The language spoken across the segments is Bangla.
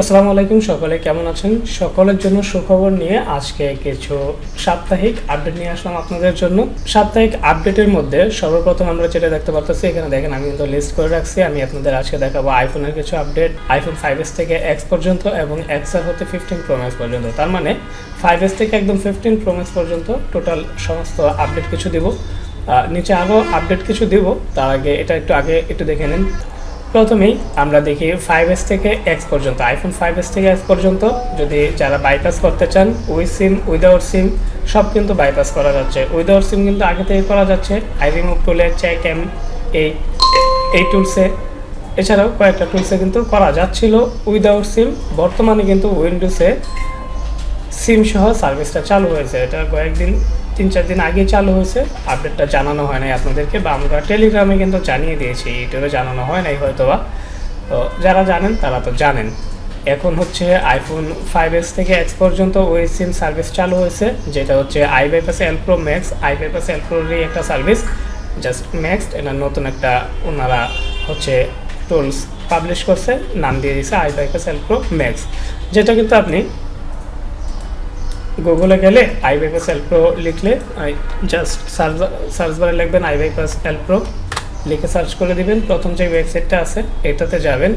আসসালামু আলাইকুম সকলে, কেমন আছেন? সকলের জন্য সুখবর নিয়ে আজকে কিছু সাপ্তাহিক আপডেট নিয়ে আসলাম আপনাদের জন্য। সাপ্তাহিক আপডেটের মধ্যে সর্বপ্রথম আমরা যেটা দেখতে পারতেছি, এখানে দেখেন আমি কিন্তু লিস্ট করে রাখছি। আমি আপনাদের আজকে দেখাবো আইফোনের কিছু আপডেট আইফোন ফাইভ এস থেকে এক্স পর্যন্ত এবং এক্স আর হতে ফিফটিন প্রো ম্যাক্স পর্যন্ত। তার মানে ফাইভ এস থেকে একদম ফিফটিন প্রো ম্যাক্স পর্যন্ত টোটাল সমস্ত আপডেট কিছু দিব। নিচে আরও আপডেট কিছু দিব। তার আগে এটা একটু আগে একটু দেখে নিন। প্রথমেই আমরা দেখি ফাইভ এস থেকে এক্স পর্যন্ত আইফোন ফাইভ এস থেকে এক্স পর্যন্ত, যদি যারা বাইপাস করতে চান উইথ সিম উইদাউট সিম সব কিন্তু বাইপাস করা যাচ্ছে। উইদাউট সিম কিন্তু আগে থেকে করা যাচ্ছে। আই রিমুভ টুলে চেক এম এই এই টুলসে এছাড়াও কয়েকটা টুলসে কিন্তু করা যাচ্ছিল উইদাউট সিম বর্তমানে কিন্তু উইন্ডোজে সিম সহ সার্ভিসটা চালু হয়েছে। এটা কয়েকদিন তিন চার দিন আগে চালু হয়েছে। আপডেটটা জানানো হয় নাই আপনাদেরকে, বা আমরা টেলিগ্রামে কিন্তু জানিয়ে দিয়েছি, ইউটিউবে জানানো হয় নাই হয়তো বা তো যারা জানেন, তারা তো জানেন। এখন হচ্ছে আইফোন ফাইভ এস থেকে এক্স পর্যন্ত ওই সিম সার্ভিস চালু হয়েছে, যেটা হচ্ছে iBypass L Pro Max iBypass L প্রোরই একটা সার্ভিস জাস্ট ম্যাক্স এটা নতুন একটা ওনারা হচ্ছে টুলস পাবলিশ করছে, নাম দিয়ে দিয়েছে I bypass L pro max যেটা কিন্তু আপনি গুগলে গেলে আই বাইপাস এল প্রো লিখলে জাস্ট সার্চ সার্চ বারে লিখবেন আই বাইপাস এল প্রো লিখে সার্চ করে দিবেন, প্রথম যে ওয়েবসাইটটা আছে, এটাতে যাবেন,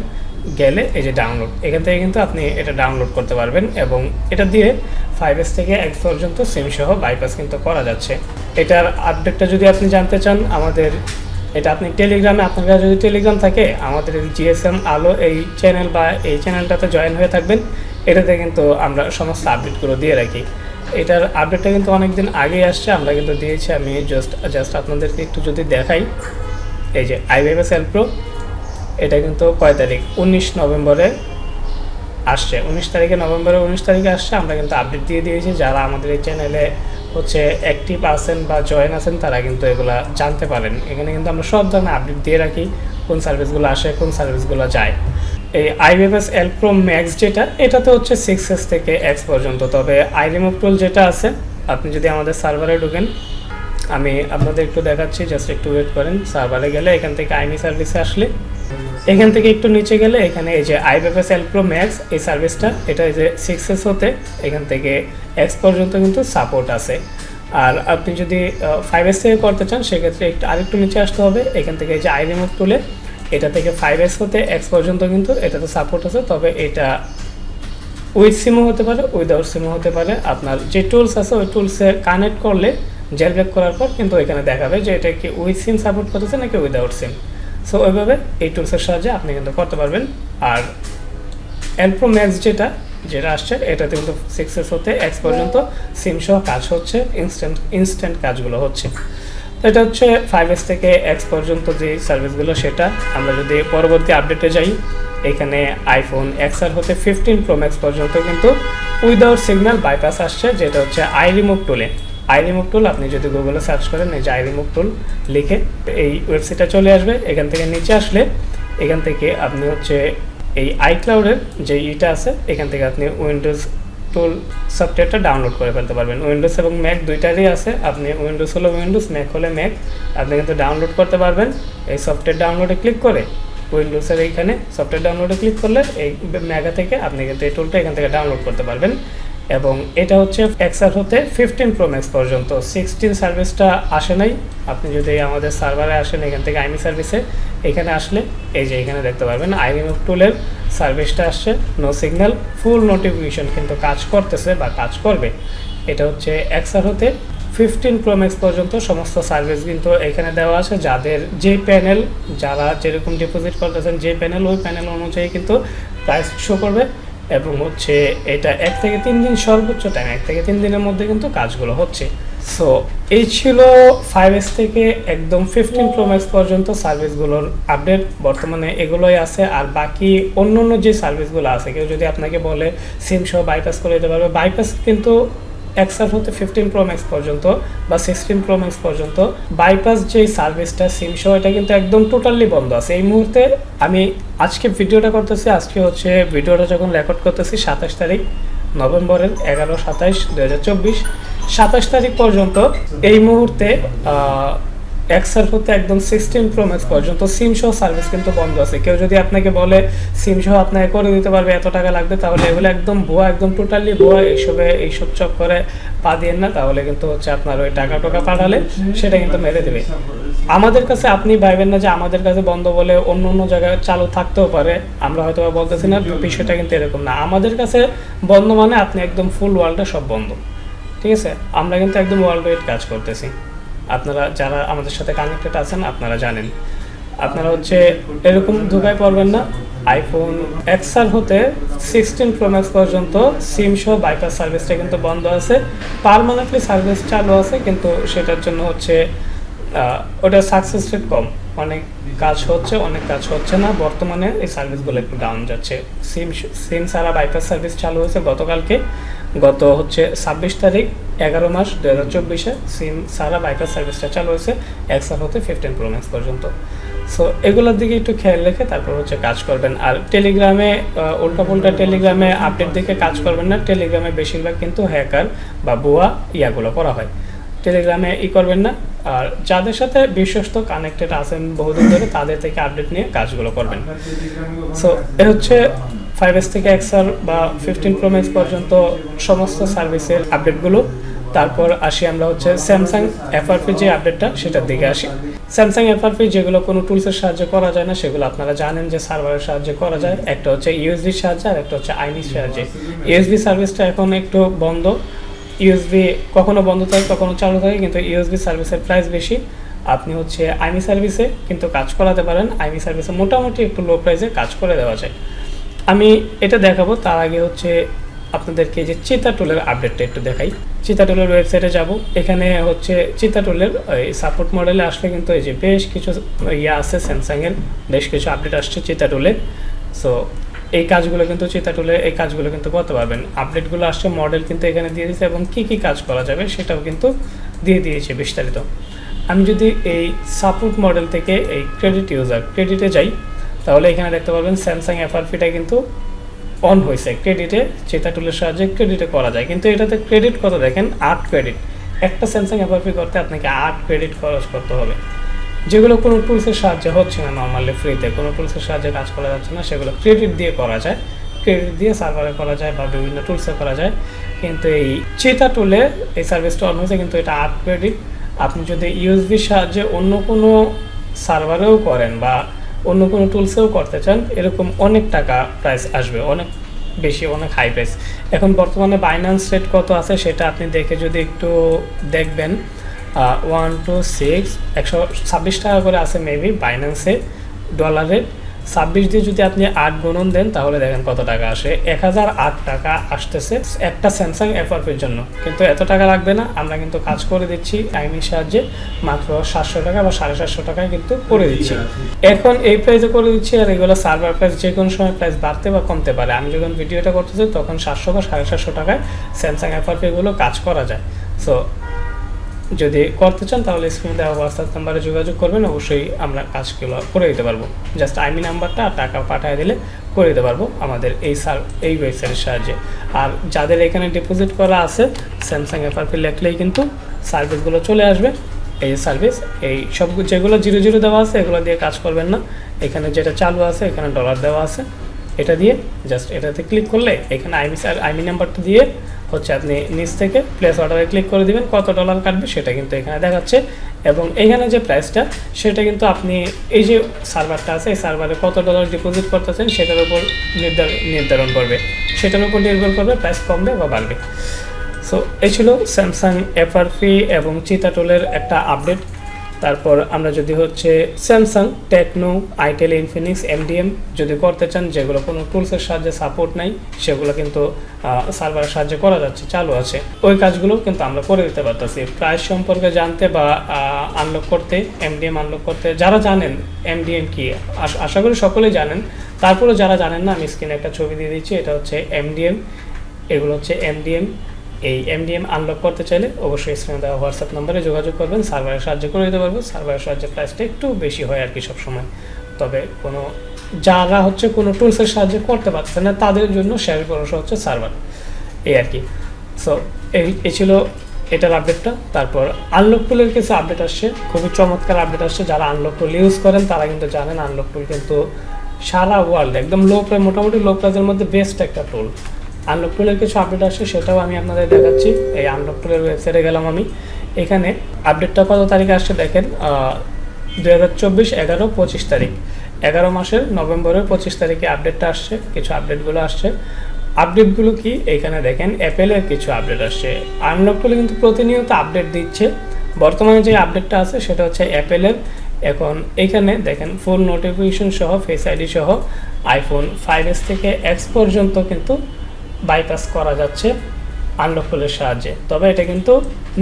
গেলে এই যে ডাউনলোড এখান থেকে কিন্তু আপনি এটা ডাউনলোড করতে পারবেন এবং এটা দিয়ে ফাইভ এস থেকে এক পর্যন্ত সিম সহ বাইপাস কিন্তু করা যাচ্ছে। এটার আপডেটটা যদি আপনি জানতে চান, আমাদের এটা আপনি টেলিগ্রামে আপনার কাছে যদি টেলিগ্রাম থাকে, আমাদের জিএসএম আলো এই চ্যানেল বা এই চ্যানেলটাতে জয়েন হয়ে থাকবেন। এটাতে কিন্তু আমরা সমস্ত আপডেটগুলো দিয়ে রাখি। এটার আপডেটটা কিন্তু অনেক দিন আগেই আসছে, আমরা কিন্তু দিয়েছি। আমি জাস্ট জাস্ট আপনাদেরকে একটু যদি দেখাই, এই যে আইবিএস এল প্রো এটা কিন্তু কয় তারিখ? উনিশ নভেম্বরে আসছে। উনিশ তারিখে নভেম্বরে উনিশ তারিখে আসছে, আমরা কিন্তু আপডেট দিয়ে দিয়েছি। যারা আমাদের এই চ্যানেলে হচ্ছে অ্যাক্টিভ আছেন বা জয়েন আছেন, তারা কিন্তু এগুলা জানতে পারেন। এখানে কিন্তু আমরা সব ধরনের আপডেট দিয়ে রাখি, কোন সার্ভিসগুলো আসে, কোন সার্ভিসগুলো যায়। এই আইবিএস এল প্রো ম্যাক্স যেটা, এটাতে হচ্ছে সিক্স এস থেকে এক্স পর্যন্ত। তবে আই রিমুভ টুল যেটা আছে, আপনি যদি আমাদের সার্ভারে ঢুকেন, আমি আপনাদের একটু দেখাচ্ছি জাস্ট একটু ওয়েট করেন। সার্ভারে গেলে এখান থেকে আইনি সার্ভিসে আসলে, এখান থেকে একটু নিচে গেলে এখানে এই যে আইবিএফএস এল প্রো ম্যাক্স এই সার্ভিসটা এটা এই যে সিক্স এস হতে এখান থেকে এক্স পর্যন্ত কিন্তু সাপোর্ট আছে। আর আপনি যদি ফাইভ এস থেকে করতে চান, সেক্ষেত্রে একটু আরেকটু নিচে আসতে হবে। এখান থেকে এই যে আই তুলে এটা থেকে ফাইভ এস হতে এক্স পর্যন্ত কিন্তু এটাতে সাপোর্ট আছে, তবে এটা উইথ সিমও হতে পারে উইদাউট সিমও হতে পারে। আপনার যে টুলস আছে, ওই টুলসে কানেক্ট করলে জেলব্রেক করার পর কিন্তু এখানে দেখাবে যে এটা কি উইথ সিম সাপোর্ট করতেছে নাকি উইদাউট সিম সো ওইভাবে এই টুলসের সাহায্যে আপনি কিন্তু করতে পারবেন। আর এলপ্রো ম্যাক্স যেটা যেটা আসছে, এটাতে কিন্তু সিক্সেস হতে এক্স পর্যন্ত সিম সহ কাজ হচ্ছে ইনস্ট্যান্ট ইনস্ট্যান্ট কাজগুলো হচ্ছে। এটা হচ্ছে ফাইভ এস থেকে এক্স পর্যন্ত যে সার্ভিসগুলো সেটা আমরা যদি পরবর্তী আপডেটে যাই, এখানে আইফোন এক্স আর হতে ফিফটিন প্রো ম্যাক্স পর্যন্ত কিন্তু উইদাউট সিগন্যাল বাইপাস আসছে, যেটা হচ্ছে আই রিমুভ টুলে আই রিমুভ টুল আপনি যদি গুগলে সার্চ করেন, এই যে আই রিমুভ টুল লিখে এই ওয়েবসাইটটা চলে আসবে। এখান থেকে নিচে আসলে এখান থেকে আপনি হচ্ছে এই আইক্লাউডের যে ইটা আছে, এখান থেকে আপনি উইন্ডোজ টুল সফটওয়্যারটা ডাউনলোড করে ফেলতে পারবেন। উইন্ডোজ এবং ম্যাক দুইটারই আছে। আপনি উইন্ডোজ হলে উইন্ডোজ ম্যাক হলে ম্যাক আপনি কিন্তু ডাউনলোড করতে পারবেন। এই সফটওয়্যার ডাউনলোডে ক্লিক করে উইন্ডোজের এইখানে সফটওয়্যার ডাউনলোডে ক্লিক করলে এই ম্যাগা থেকে আপনি কিন্তু এই টুলটা এখান থেকে ডাউনলোড করতে পারবেন। এবং এটা হচ্ছে এক্সআর হতে ফিফটিন প্রো ম্যাক্স পর্যন্ত। সিক্সটিন সার্ভিসটা আসে নাই। আপনি যদি আমাদের সার্ভারে আসেন, এখান থেকে আইমি সার্ভিসে এখানে আসলে এই যে এখানে দেখতে পারবেন আইরিমুভ টুলের সার্ভিসটা আসছে। নো সিগন্যাল ফুল নোটিফিকেশন কিন্তু কাজ করতেছে বা কাজ করবে। এটা হচ্ছে এক্সআর হতে ফিফটিন ম্যাক্স পর্যন্ত সমস্ত সার্ভিস কিন্তু এখানে দেওয়া আছে। যাদের যে প্যানেল যারা যেরকম ডিপোজিট করতেছেন, যে প্যানেল ওই প্যানেল অনুযায়ী কিন্তু প্রাইস শো করবে। এবং হচ্ছে এটা এক থেকে তিন দিন সর্বোচ্চ টাইম এক থেকে তিন দিনের মধ্যে কিন্তু কাজগুলো হচ্ছে। সো এই ছিল ফাইভ এস থেকে একদম ফিফটিন প্রো ম্যাক্স পর্যন্ত সার্ভিসগুলোর আপডেট বর্তমানে এগুলোই আছে, আর বাকি অন্য অন্য যে সার্ভিসগুলো আছে, কেউ যদি আপনাকে বলে সিম সহ বাইপাস করে দিতে পারবে বাইপাস কিন্তু এক্সার হতে ফিফটিন প্রো ম্যাক্স পর্যন্ত বা সিক্সটিন প্রো ম্যাক্স পর্যন্ত। বাইপাস যে সার্ভিসটা সহ, এটা কিন্তু একদম টোটালি বন্ধ আছে। এই মুহূর্তে আমি আজকে ভিডিওটা করতেছি, আজকে হচ্ছে ভিডিওটা যখন রেকর্ড করতেছি সাতাশ তারিখ, নভেম্বরের এগারো সাতাশ দু হাজার চব্বিশ। সাতাশ তারিখ পর্যন্ত এই মুহূর্তে এক্সার হতে একদম সিক্সটিন প্রো ম্যাক্স পর্যন্ত সিম সহ সার্ভিস কিন্তু বন্ধ আছে। কেউ যদি আপনাকে বলে সিম সহ আপনাকে করে দিতে পারবে, এত টাকা লাগবে, তাহলে এগুলো একদম ভুয়া, একদম টোটালি ভুয়া, এইসবে এইসব চক্করে পা দিয়েন না, তাহলে কিন্তু হচ্ছে আপনার ওই টাকা টোকা পাঠালে সেটা কিন্তু মেরে দেবে। আমাদের কাছে আপনি ভাইবেন না যে আমাদের কাছে বন্ধ বলে অন্য অন্য জায়গায় চালু থাকতেও পারে, আমরা হয়তো বলতেছি না বিষয়টা কিন্তু এরকম না। আমাদের কাছে বন্ধ মানে আপনি একদম ফুল ওয়ার্ল্ডে সব বন্ধ। ঠিক আছে? আমরা কিন্তু একদম ওয়ার্ল্ড ওয়াইড কাজ করতেছি। আপনারা যারা আমাদের সাথে কানেক্টেড আছেন, আপনারা জানেন। আপনারা হচ্ছে এরকম ধোকায় পড়বেন না। আইফোন এক্সআর হতে সিক্সটিন প্রো ম্যাক্স পর্যন্ত সিম সহ বাইপাস সার্ভিসটা কিন্তু বন্ধ আছে। পারমানেন্টলি সার্ভিস চালু আছে, কিন্তু সেটার জন্য হচ্ছে ওটা সাকসেস রেট কম। অনেক কাজ হচ্ছে, অনেক কাজ হচ্ছে না। বর্তমানে এই সার্ভিসগুলো একটু ডাউন যাচ্ছে। সিম সিম সারা বাইপাস সার্ভিস চালু হয়েছে গতকালকে। গত হচ্ছে ছাব্বিশ তারিখ, এগারো মাস দু হাজার চব্বিশে সিম সারা বাইপাস সার্ভিসটা চালু হয়েছে এক্সার হতে ফিফটিন প্রো ম্যাক্স পর্যন্ত। সো এগুলোর দিকে একটু খেয়াল রেখে তারপর হচ্ছে কাজ করবেন। আর টেলিগ্রামে উল্টা পুল্টা টেলিগ্রামে আপডেট দেখে কাজ করবেন না। টেলিগ্রামে বেশিরভাগ কিন্তু হ্যাকার বা বুয়া ইয়াগুলো করা হয়। টেলিগ্রামে ই করবেন না। আর যাদের সাথে বিশ্বস্ত কানেক্টেড আছেন বহুদিন ধরে, তাদের থেকে আপডেট নিয়ে কাজগুলো করবেন। সো এ হচ্ছে ফাইভ এস থেকে এক্সআর বা ফিফটিন প্রো ম্যাক্স পর্যন্ত সমস্ত সার্ভিসের আপডেটগুলো তারপর আসি আমরা হচ্ছে স্যামসাং এফআরপি যে আপডেটটা সেটার দিকে আসি। স্যামসাং এফআরপি যেগুলো কোনো টুলসের সাহায্যে করা যায় না, সেগুলো আপনারা জানেন যে সার্ভারের সাহায্যে করা যায়। একটা হচ্ছে ইউএসবির সাহায্যে আর একটা হচ্ছে আইনির সাহায্যে। ইউএসবি সার্ভিসটা এখন একটু বন্ধ। ইউএসবি কখনো বন্ধ থাকে, কখনো চালু থাকে, কিন্তু ইউএসবি সার্ভিসের প্রাইস বেশি। আপনি হচ্ছে আইমি সার্ভিসে কিন্তু কাজ করাতে পারেন। আইমি সার্ভিসে মোটামুটি একটু লো প্রাইসে কাজ করে দেওয়া যায়। আমি এটা দেখাবো, তার আগে হচ্ছে আপনাদেরকে যে চিতা টুলের আপডেটটা একটু দেখাই। চিতা টুলের ওয়েবসাইটে যাব, এখানে হচ্ছে চিতা এই সাপোর্ট মডেলে আসলে কিন্তু এই যে বেশ কিছু ইয়ে আছে স্যামসাংয়ের বেশ কিছু আপডেট আসছে চিতা টুলে। সো এই কাজগুলো কিন্তু চিতা টুলে, এই কাজগুলো কিন্তু করতে পারবেন। আপডেটগুলো আসছে মডেল কিন্তু এখানে দিয়ে দিয়েছে এবং কী কী কাজ করা যাবে সেটাও কিন্তু দিয়ে দিয়েছে বিস্তারিত। আমি যদি এই সাপোর্ট মডেল থেকে এই ক্রেডিট ইউজার ক্রেডিটে যাই তাহলে এখানে দেখতে পারবেন স্যামসাং এফআরপিটা কিন্তু অন হয়েছে। ক্রেডিটে চেতা টুলের সাহায্যে ক্রেডিটে করা যায়। কিন্তু এটাতে ক্রেডিট কত দেখেন? আট ক্রেডিট একটা স্যামসাং এফআরপি করতে আপনাকে আট ক্রেডিট খরচ করতে হবে। যেগুলো কোনো টুলসের সাহায্যে হচ্ছে না নর্মালি ফ্রিতে কোনো টুলসের সাহায্যে কাজ করা যাচ্ছে না, সেগুলো ক্রেডিট দিয়ে করা যায়। ক্রেডিট দিয়ে সার্ভারে করা যায় বা বিভিন্ন টুলসে করা যায়। কিন্তু এই চেতা টুলে এই সার্ভিসটা অন হয়েছে, কিন্তু এটা আট ক্রেডিট আপনি যদি ইউএসবির সাহায্যে অন্য কোনো সার্ভারেও করেন বা অন্য কোনো টুলসেও করতে চান, এরকম অনেক টাকা প্রাইস আসবে, অনেক বেশি, অনেক হাই প্রাইস এখন বর্তমানে বাইন্যান্স রেট কত আছে সেটা আপনি দেখে যদি একটু দেখবেন ওয়ান টু সিক্স একশো ছাব্বিশ টাকা করে আছে মেবি বাইন্যান্সে ডলারে ছাব্বিশ দিয়ে যদি আপনি আট গুণন দেন, তাহলে দেখেন কত টাকা আসে। এক হাজার আট টাকা আসতেছে একটা স্যামসাং এফআরপির জন্য। কিন্তু এত টাকা লাগবে না, আমরা কিন্তু কাজ করে দিচ্ছি টাইমের সাহায্যে, মাত্র সাতশো টাকা বা সাড়ে সাতশো টাকায় কিন্তু করে দিচ্ছি। এখন এই প্রাইসে করে দিচ্ছি, আর এগুলো সার্ভার প্রাইস যে কোনো সময় প্রাইস বাড়তে বা কমতে পারে। আমি যখন ভিডিওটা করতেছি, তখন সাতশো বা সাড়ে সাতশো টাকায় স্যামসাং এফআরপিগুলো কাজ করা যায়। সো যদি করতে চান, তাহলে স্ক্রিনে দেওয়া হোয়াটসঅ্যাপ নাম্বারে যোগাযোগ করবেন। অবশ্যই আমরা কাজগুলো করে দিতে পারব। জাস্ট আইমি নাম্বারটা আর টাকা পাঠিয়ে দিলে করে দিতে পারব আমাদের এই সার এই ওয়েবসাইটের সাহায্যে। আর যাদের এখানে ডিপোজিট করা আছে স্যামসাং এফআরপি লেখলেই কিন্তু সার্ভিসগুলো চলে আসবে। এই সার্ভিস এই সব যেগুলো জিরো জিরো দেওয়া আছে, এগুলো দিয়ে কাজ করবেন না। এখানে যেটা চালু আছে, এখানে ডলার দেওয়া আছে। এটা দিয়ে জাস্ট এটাতে ক্লিক করলে, এখানে আইমি আইমি নাম্বারটা দিয়ে হচ্ছে আপনি নিচ থেকে প্লেস অর্ডারে ক্লিক করে দিবেন, কত ডলার কাটবে সেটা কিন্তু এখানে দেখাচ্ছে। এবং এখানে যে প্রাইসটা সেটা কিন্তু আপনি এই যে সার্ভারটা আছে, এই সার্ভারে কত ডলার ডিপোজিট করতেছেন, সেটার উপর নির্ধারণ নির্ধারণ করবে। সেটার উপর নির্ভর করবে প্রাইস কমবে বা বাড়বে। সো এই ছিল স্যামসাং এফআরপি এবং চিতাটোলের একটা আপডেট তারপর আমরা যদি হচ্ছে Samsung Tecno itel Infinix MDM যদি করতে চান, যেগুলো কোনো টুলসের সাহায্যে সাপোর্ট নাই, সেগুলো কিন্তু সার্ভারের সাহায্যে করা যাচ্ছে, চালু আছে। ওই কাজগুলো কিন্তু আমরা করে দিতে পারতেছি। প্রাইস সম্পর্কে জানতে বা আনলক করতে এমডিএম আনলক করতে যারা জানেন এমডিএম কি, আশ- করি সকলেই জানেন। তারপরে যারা জানেন না, আমি স্ক্রিনে একটা ছবি দিয়ে দিচ্ছি, এটা হচ্ছে এমডিএম এগুলো হচ্ছে এমডিএম এই এমডিএম আনলক করতে চাইলে অবশ্যই স্ক্রিনে দেওয়া হোয়াটসঅ্যাপ নম্বরে যোগাযোগ করবেন। সার্ভারের সাহায্য করে দিতে পারব। সার্ভারের সাহায্যে প্রাইসটা একটু বেশি হয় আর কি সবসময়। তবে কোনো যারা হচ্ছে কোনো টুলসের সাহায্যে করতে পারছে না, তাদের জন্য শেয়ার ভরসা হচ্ছে সার্ভার এই আর কি। সো এই ছিল এটার আপডেটটা তারপর আনলক টুলের কিছু আপডেট আসছে। খুবই চমৎকার আপডেট আসছে। যারা আনলক টুল ইউজ করেন, তারা কিন্তু জানেন আনলক টুল কিন্তু সারা ওয়ার্ল্ড একদম লো প্রাইস মোটামুটি লো প্রাইসের মধ্যে বেস্ট একটা টুল আনলক টুলের কিছু আপডেট আসছে, সেটাও আমি আপনাদের দেখাচ্ছি। এই আনলক টুলের ওয়েবসাইটে গেলাম আমি। এখানে আপডেটটা কত তারিখে আসছে দেখেন দুই হাজার চব্বিশ এগারো পঁচিশ তারিখ। এগারো মাসের নভেম্বরের পঁচিশ তারিখে আপডেটটা আসছে, কিছু আপডেটগুলো আসছে। আপডেটগুলো কি? এখানে দেখেন অ্যাপেলের কিছু আপডেট আসছে। আনলক টুলে কিন্তু প্রতিনিয়ত আপডেট দিচ্ছে। বর্তমানে যে আপডেটটা আছে, সেটা হচ্ছে অ্যাপেলের এখন এখানে দেখেন ফুল নোটিফিকেশন সহ ফেস আইডি সহ আইফোন ফাইভ এস থেকে এক্স পর্যন্ত কিন্তু বাইপাস করা যাচ্ছে আনলক টুলের সাহায্যে। তবে এটা কিন্তু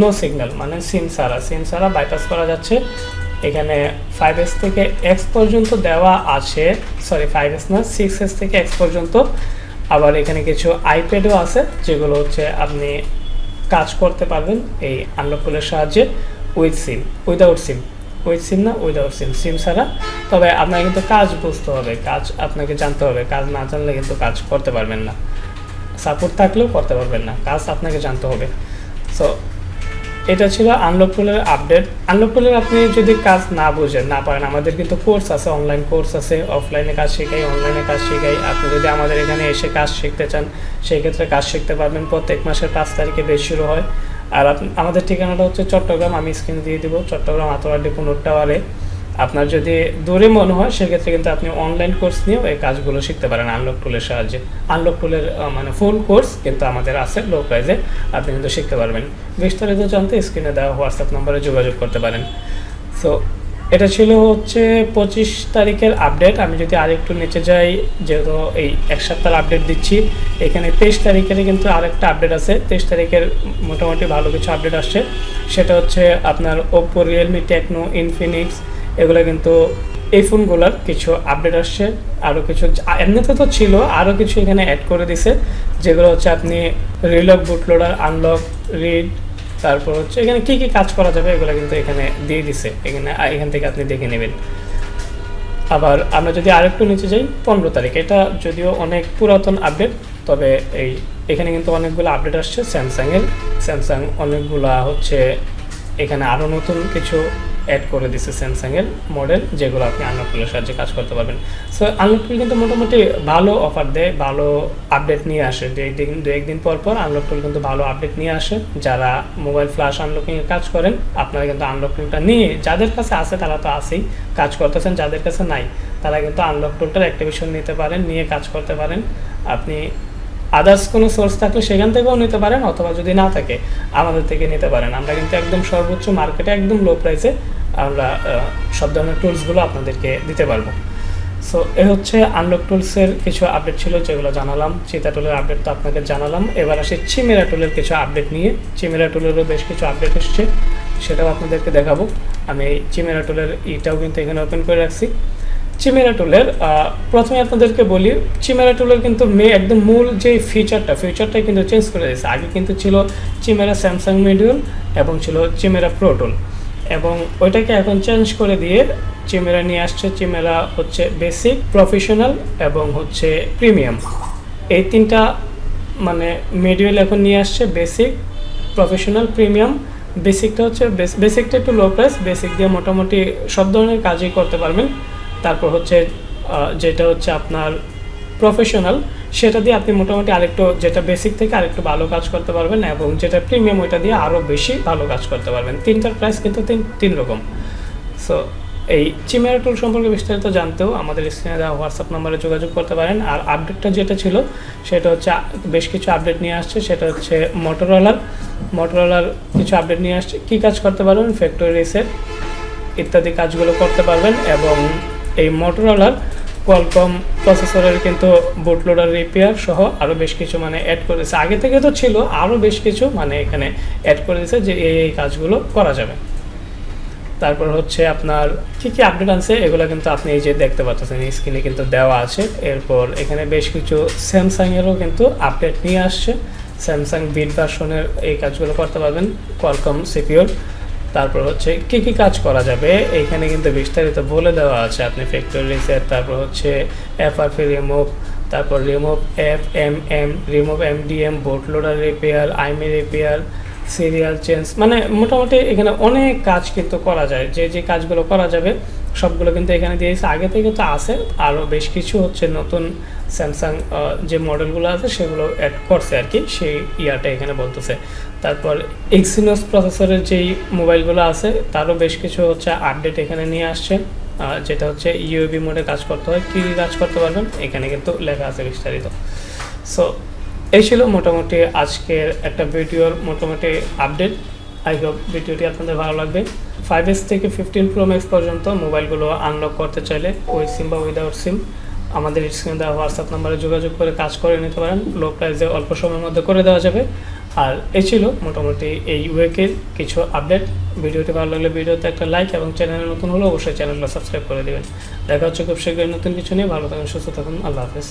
নো সিগন্যাল মানে সিম ছাড়া। সিম ছাড়া বাইপাস করা যাচ্ছে। এখানে ফাইভ এস থেকে এক্স পর্যন্ত দেওয়া আছে। সরি ফাইভ এস না সিক্স এস থেকে এক্স পর্যন্ত। আবার এখানে কিছু আইপ্যাডও আছে, যেগুলো হচ্ছে আপনি কাজ করতে পারবেন এই আনলক টুলের সাহায্যে with SIM without SIM with SIM না উইদাউট সিম সিম ছাড়া। তবে আপনাকে কিন্তু কাজ বুঝতে হবে, কাজ আপনাকে জানতে হবে। কাজ না জানলে কিন্তু কাজ করতে পারবেন না। সাপোর্ট থাকলেও করতে পারবেন না। কাজ আপনাকে জানতে হবে। সো এটা ছিল আনলক টুলের আপডেট আনলক টুলের আপনি যদি কাজ না বুঝেন, না পারেন, আমাদের কিন্তু কোর্স আছে অনলাইন কোর্স আছে। অফলাইনে কাজ শেখাই অনলাইনে কাজ শেখাই। আপনি যদি আমাদের এখানে এসে কাজ শিখতে চান, সেই ক্ষেত্রে কাজ শিখতে পারবেন। প্রত্যেক মাসের পাঁচ তারিখে বেশ শুরু হয়। আর আমাদের ঠিকানাটা হচ্ছে চট্টগ্রাম, আমি স্ক্রিনে দিয়ে দিব। চট্টগ্রাম আতোয়ার ডিপুনোর টাওয়ারে আপনার যদি দূরে মনে হয়, সেক্ষেত্রে কিন্তু আপনি অনলাইন কোর্স নিয়েও এই কাজগুলো শিখতে পারেন। আনলক টুলের সাহায্যে। আনলক টুলের মানে ফুল কোর্স কিন্তু আমাদের আছে লো প্রাইজে আপনি কিন্তু শিখতে পারবেন। বিস্তারিত জানতে স্ক্রিনে দেওয়া হোয়াটসঅ্যাপ নম্বরে যোগাযোগ করতে পারেন। সো এটা ছিল হচ্ছে পঁচিশ তারিখের আপডেট আমি যদি আরেকটু নিচে যাই, যেহেতু এই এক সপ্তাহ আপডেট দিচ্ছি, এখানে তেইশ তারিখের কিন্তু আরেকটা আপডেট আছে। তেইশ তারিখের মোটামুটি ভালো কিছু আপডেট আসছে। সেটা হচ্ছে আপনার ওপো রিয়েলমি টেকনো ইনফিনিক্স এগুলো কিন্তু এই ফোনগুলোর কিছু আপডেট আসছে আরও কিছু এমনিতে তো ছিল আরও কিছু এখানে অ্যাড করে দিছে, যেগুলো হচ্ছে আপনি রিলক বুটলোডার আনলক রিড তারপর হচ্ছে এখানে কী কী কাজ করা যাবে এগুলো কিন্তু এখানে দিয়ে দিছে। এখানে এখান থেকে আপনি দেখে নেবেন। আবার আমরা যদি আরেকটু নিচে যাই, পনেরো তারিখ, এটা যদিও অনেক পুরাতন আপডেট তবে এই, এখানে কিন্তু অনেকগুলো আপডেট আসছে স্যামসাংয়ের স্যামসাং অনেকগুলা হচ্ছে এখানে আরও নতুন কিছু অ্যাড করে দিছে স্যামসাংয়ের মডেল যেগুলো আপনি আনলকুলের সাহায্যে কাজ করতে পারবেন। সো আনলকুল কিন্তু মোটামুটি ভালো অফার দেয়, ভালো আপডেট নিয়ে আসে। দু একদিন পর পর আনলকুল কিন্তু ভালো আপডেট নিয়ে আসে। যারা মোবাইল ফ্ল্যাশ আনলকিংয়ের কাজ করেন, আপনারা কিন্তু আনলক টুলটা নিয়ে, যাদের কাছে আছে তারা তো আছেই, কাজ করতেছেন, যাদের কাছে নাই, তারা কিন্তু আনলক টুলটার অ্যাক্টিভেশন নিতে পারেন, নিয়ে কাজ করতে পারেন। আপনি আদার্স কোনো সোর্স থাকলে সেখান থেকেও নিতে পারেন, অথবা যদি না থাকে, আমাদের থেকে নিতে পারেন। আমরা কিন্তু একদম সর্বোচ্চ মার্কেটে একদম লো প্রাইসে আমরা সব ধরনের টুলসগুলো আপনাদেরকে দিতে পারব। সো এ হচ্ছে আনলক টুলসের কিছু আপডেট ছিল যেগুলো জানালাম। চিতা টুলের আপডেট তো আপনাকে জানালাম। এবার আসি চিমেরা টুলের কিছু আপডেট নিয়ে। চিমেরা টুলেরও বেশ কিছু আপডেট এসছে, সেটাও আপনাদেরকে দেখাবো। আমি চিমেরা টুলের ইটাও কিন্তু এখানে ওপেন করে রাখছি। চিমেরা টুলের প্রথমে আপনাদেরকে বলি, চিমেরা টুলের কিন্তু মে একদম মূল যে ফিচারটা ফিচারটাই কিন্তু চেঞ্জ করে দিয়েছে। আগে কিন্তু ছিল চিমেরা স্যামসাং মিডিউল এবং ছিল চিমেরা প্রো টুল এবং ওইটাকে এখন চেঞ্জ করে দিয়ে চিমেরা নিয়ে আসছে। চিমেরা হচ্ছে বেসিক প্রফেশনাল এবং হচ্ছে প্রিমিয়াম এই তিনটা মানে মিডিউল এখন নিয়ে আসছে বেসিক প্রফেশনাল প্রিমিয়াম বেসিকটা হচ্ছে বেসিকটা একটু লো প্রাইস বেসিক দিয়ে মোটামুটি সব ধরনের কাজই করতে পারবেন। তারপর হচ্ছে যেটা হচ্ছে আপনার প্রফেশনাল সেটা দিয়ে আপনি মোটামুটি আরেকটু যেটা বেসিক থেকে আরেকটু ভালো কাজ করতে পারবেন এবং যেটা প্রিমিয়াম ওইটা দিয়ে আরও বেশি ভালো কাজ করতে পারবেন। তিনটার প্রাইস কিন্তু তিন তিন রকম। সো এই চিমেরা টুল সম্পর্কে বিস্তারিত জানতেও আমাদের স্ক্রিনে দেওয়া হোয়াটসঅ্যাপ নম্বরে যোগাযোগ করতে পারেন। আর আপডেটটা যেটা ছিল, সেটা হচ্ছে বেশ কিছু আপডেট নিয়ে আসছে। সেটা হচ্ছে মোটরওয়ালার মোটরওয়ালার কিছু আপডেট নিয়ে আসছে। কী কাজ করতে পারবেন? ফ্যাক্টরি রিসেট ইত্যাদি কাজগুলো করতে পারবেন এবং এই মোটরওয়ালার কোয়ালকম প্রসেসরের কিন্তু বুটলোডার রিপেয়ার সহ আরও বেশ কিছু মানে অ্যাড করে দিয়েছে। আগে থেকে তো ছিল আরও বেশ কিছু মানে এখানে অ্যাড করে দিয়েছে যে এই এই কাজগুলো করা যাবে। তারপর হচ্ছে আপনার কী কী আপডেট আছে এগুলো কিন্তু আপনি এই যে দেখতে পাচ্ছেন স্ক্রিনে কিন্তু দেওয়া আছে। এরপর এখানে বেশ কিছু স্যামসাংয়েরও কিন্তু আপডেট নিয়ে আসছে। স্যামসাং বিট ভার্সনের এই কাজগুলো করতে পারবেন কোয়ালকম সিকিউর তারপর হচ্ছে কী কী কাজ করা যাবে? এখানে কিন্তু বিস্তারিত বলে দেওয়া আছে। আপনি ফ্যাক্টরি রিসেট তারপর হচ্ছে এফআরপি রিমুভ তারপর remove F M M remove M D M boot loader repair IMEI repair serial change মানে মোটামুটি এখানে অনেক কাজ কিন্তু করা যায়। যে যে কাজগুলো করা যাবে সবগুলো কিন্তু এখানে দিয়েছে। আগে থেকে তো আছে আরও বেশ কিছু হচ্ছে নতুন স্যামসাং যে মডেলগুলো আছে, সেগুলো অ্যাড করছে আর কি, সেই ইয়াটা এখানে বলতেছে। তারপর এক্সিনোস প্রসেসরের যেই মোবাইলগুলো আছে, তারও বেশ কিছু হচ্ছে আপডেট এখানে নিয়ে আসছে। যেটা হচ্ছে ইউএবি মোডে কাজ করতে হয়। কী কাজ করতে পারবেন? এখানে কিন্তু লেখা আছে বিস্তারিত। সো এই ছিল মোটামুটি আজকের একটা ভিডিওর মোটামুটি আপডেট আই হোপ ভিডিওটি আপনাদের ভালো লাগবে। ফাইভ এস থেকে ফিফটিন প্রো ম্যাক্স পর্যন্ত মোবাইলগুলো আনলক করতে চাইলে ওই সিম বা উইদাউট সিম আমাদের স্ক্রিনে দেওয়া হোয়াটসঅ্যাপ নাম্বারে যোগাযোগ করে কাজ করে নিতে পারেন। লো প্রাইসে অল্প সময়ের মধ্যে করে দেওয়া যাবে। আর এই ছিল মোটামুটি এই উইকের কিছু আপডেট ভিডিওটি ভালো লাগলে ভিডিওতে একটা লাইক এবং চ্যানেলে নতুন হলে অবশ্যই চ্যানেলটা সাবস্ক্রাইব করে দেবেন। দেখা হচ্ছে খুব শীঘ্রই নতুন কিছু নিয়ে। ভালো থাকুন, সুস্থ থাকুন। আল্লাহ হাফেজ।